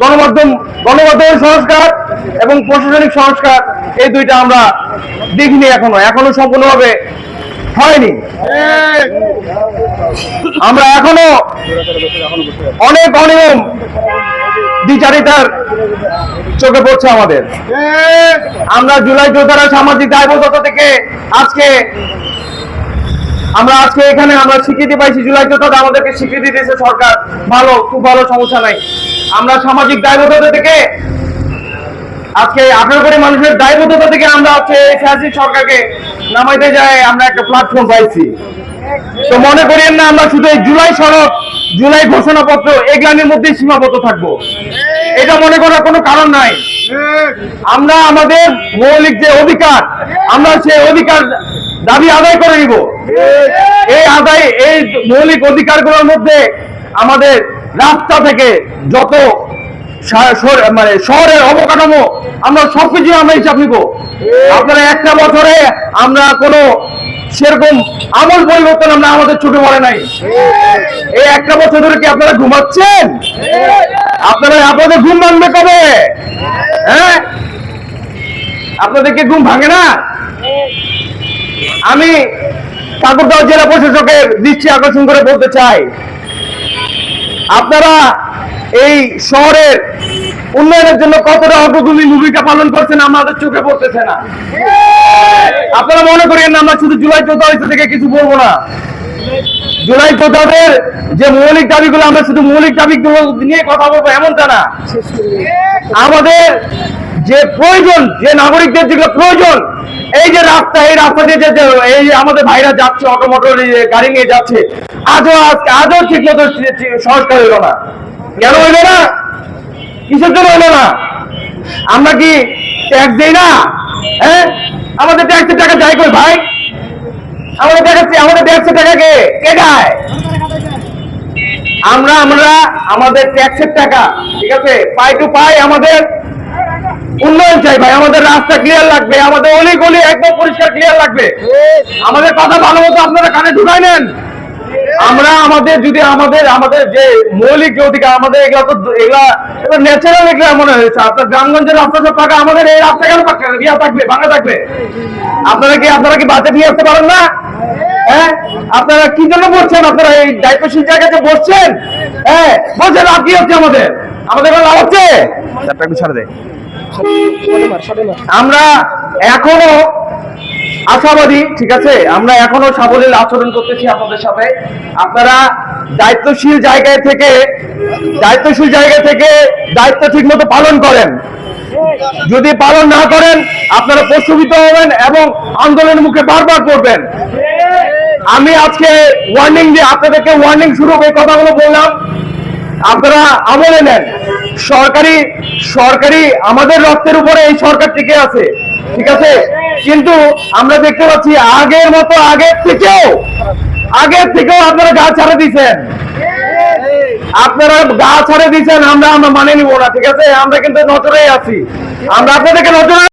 গণমাধ্যম, গণমাধ্যমের সংস্কার এবং প্রশাসনিক সংস্কার, এই দুইটা আমরা দেখিনি এখনও। এখনও সম্পূর্ণভাবে হয়নি। আমরা এখনও অনেক অনিয়ম দ্বিচারিতার চোখে পড়ছে আমাদের। আমরা জুলাই যোদ্ধারা সামাজিক দায়বদ্ধতা থেকে আজকে আমরা আজকে এখানে আমরা স্বীকৃতি পাইছি, জুলাই যোদ্ধারা আমাদেরকে স্বীকৃতি দিয়েছে সরকার। ভালো, খুব ভালো সমস্যা নাই। আমরা সামাজিক দায়বদ্ধতা থেকে আজকে আঠারো কোটি মানুষের দায়বদ্ধতা থেকে আমরা এই ফ্যাসিস্ট সরকারকে। নামাইতে যাই আমরা একটা প্ল্যাটফর্ম পাইছি। তো মনে করিয়েন না, আমরা শুধু জুলাই সড়ক, জুলাই ঘোষণাপত্র এগুলানের মধ্যে সীমাবদ্ধ থাকব। এটা মনে করার কোনো কারণ নাই। আমরা আমাদের মৌলিক যে অধিকার, আমরা সেই অধিকার দাবি আদায় করে নিব। এই আদায়, এই মৌলিক অধিকারগুলোর মধ্যে আমাদের রাস্তা থেকে যত মানে শহরের অবকাঠামো, আমরা সবকিছু আমরা হিসাব নিব। আপনারা একটা বছরে আমরা কোনো সেরকম আমল পরিবর্তন আমরা আমাদের ছুটে পড়ে নাই। এই একটা বছর ধরে কি আপনারা ঘুমাচ্ছেন? আপনারা আপনাদের ঘুম ভাঙবে কবে? হ্যাঁ? আপনাদের আপনাদেরকে ঘুম ভাঙে না? আমি ঠাকুরগাঁও জেলা প্রশাসকের দৃষ্টি আকর্ষণ করে বলতে চাই, আপনারা এই শহরের উন্নয়নের জন্য কতটা অগ্রগণী ভূমিকা পালন করছেন আমাদের চোখে পড়তেছে না। আপনারা মনে করেন না আমরা শুধু জুলাই চোদ্দ থেকে কিছু বলব না। জুলাই যোদ্ধাদের যে মৌলিক দাবিগুলো, আমরা শুধু মৌলিক দাবিগুলো নিয়ে কথা বলব, এমনটা না। আমাদের যে প্রয়োজন, যে নাগরিকদের যেগুলো প্রয়োজন, এই যে রাস্তা, এই রাস্তা দিয়ে যে এই আমাদের ভাইরা যাচ্ছে অটো মোটর গাড়ি নিয়ে যাচ্ছে, আজও আজকে, আজও ঠিক মতো সংস্কার হইল না। কেন হইল না? কিসের জন্য হইল না? আমরা কি ট্যাক্স দেই না? হ্যাঁ? আমাদের ট্যাক্সের টাকা যাই কই ভাই? আমাদের দেখাচ্ছি আমাদের ট্যাক্সের টাকা কে? কে দেয় আমরা আমরা, আমাদের ট্যাক্সের টাকা, ঠিক আছে? পাই টু পাই আমাদের উন্নয়ন চাই ভাই, আমাদের রাস্তা ক্লিয়ার লাগবে, আমাদের অলি গলি একদম পরিষ্কার ক্লিয়ার লাগবে। আমাদের কথা ভালো মতো আপনারা কানে ঢুকাই নেন। আমরা আমাদের যদি আমাদের আমাদের যে মৌলিক যে অধিকার, আমাদের এগুলা তো এগুলা ন্যাচারাল এগুলা মনে হয়েছে। আপনার গ্রামগঞ্জের রাস্তা সব ফাঁকা, আমাদের এই রাস্তা কেন ফাঁকা? ইয়া থাকবে, ভাঙা থাকবে। আপনারা কি আপনারা কি বাজেট নিয়ে আসতে পারেন না? হ্যাঁ? আপনারা কি জন্য বসছেন? আপনারা এই দায়িত্বশীল জায়গাতে বসছেন? হ্যাঁ? বলছেন কি হচ্ছে আমাদের? আমাদের লাভ হচ্ছে? চারটা একটু ছাড়ে দে আমরা এখনও আশাবাদী, ঠিক আছে? আমরা এখনও সাবলীল আচরণ করতেছি আপনাদের সাথে। আপনারা দায়িত্বশীল জায়গায় থেকে, দায়িত্বশীল জায়গা থেকে দায়িত্ব ঠিক মতো পালন করেন। যদি পালন না করেন, আপনারা প্রশ্নবিত হবেন এবং আন্দোলনের মুখে বারবার পড়বেন। আমি আজকে ওয়ার্নিং দিয়ে আপনাদেরকে ওয়ার্নিং শুরু এই কথাগুলো বললাম। আপনারা আমলে নেন। সরকারি সরকারি, আমাদের রক্তের উপরে এই সরকার টিকে আছে, ঠিক আছে? কিন্তু আমরা দেখতে পাচ্ছি আগের মতো, আগের থেকেও আগের থেকেও আপনারা গা ছাড়ে দিচ্ছেন আপনারা গা ছাড়ে দিচ্ছেন আমরা আমরা মানে নিব না, ঠিক আছে? আমরা কিন্তু নজরেই আছি। আমরা আপনাদেরকে নজরে